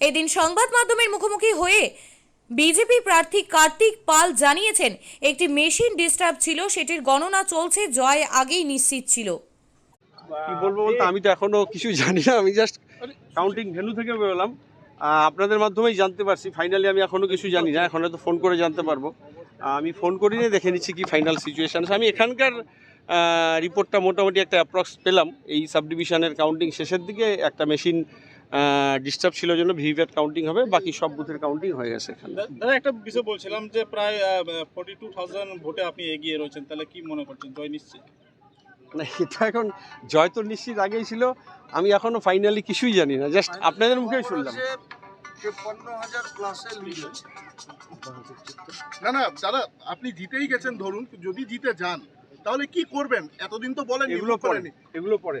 এদিন সংবাদ মাধ্যমের মুখোমুখি হয়ে বিজেপি প্রার্থী কার্তিক পাল জানিয়েছেন, একটি মেশিন ডিস্টার্ব ছিল, সেটির গণনা চলছে, জয় আগেই নিশ্চিত ছিল। কি বলব বলতে, আমি তো এখনও কিছু জানি না, আমি জাস্ট কাউন্টিং ভেনু থেকে বেরোলাম। আপনাদের মাধ্যমেই জানতে পারছি ফাইনালি আমি এখনও কিছু জানি না, এখন হয়তো ফোন করে জানতে পারব। আমি ফোন করি নিয়ে দেখে নিচ্ছি কি ফাইনাল সিচুয়েশন আমি এখানকার রিপোর্টটা মোটামুটি একটা অ্যাপ্রক্স পেলাম, এই সাব ডিভিশনের কাউন্টিং শেষের দিকে একটা মেশিন ডিস্টার্ব ছিল জন্য ভিভিপ্যাট কাউন্টিং হবে বাকি সব বুথের কাউন্টিং হয়ে গেছে এখানে। দাদা একটা বিষয় বলছিলাম যে প্রায় ফর্টি টু থাউজেন্ড ভোটে আপনি এগিয়ে রয়েছেন তাহলে কি মনে করছেন? জয় নিশ্চিত? না এটা এখন জয় তো নিশ্চিত আগেই ছিল আমি এখনও ফাইনালি কিছুই জানি না জাস্ট আপনাদের মুখেই শুনলাম। তেপ্পান্ন হাজার প্লাসে না না দাদা আপনি জিতেই গেছেন ধরুন যদি জিতে যান তাহলে কি করবেন? এতদিন তো বলেন এগুলো পরে এগুলো পরে।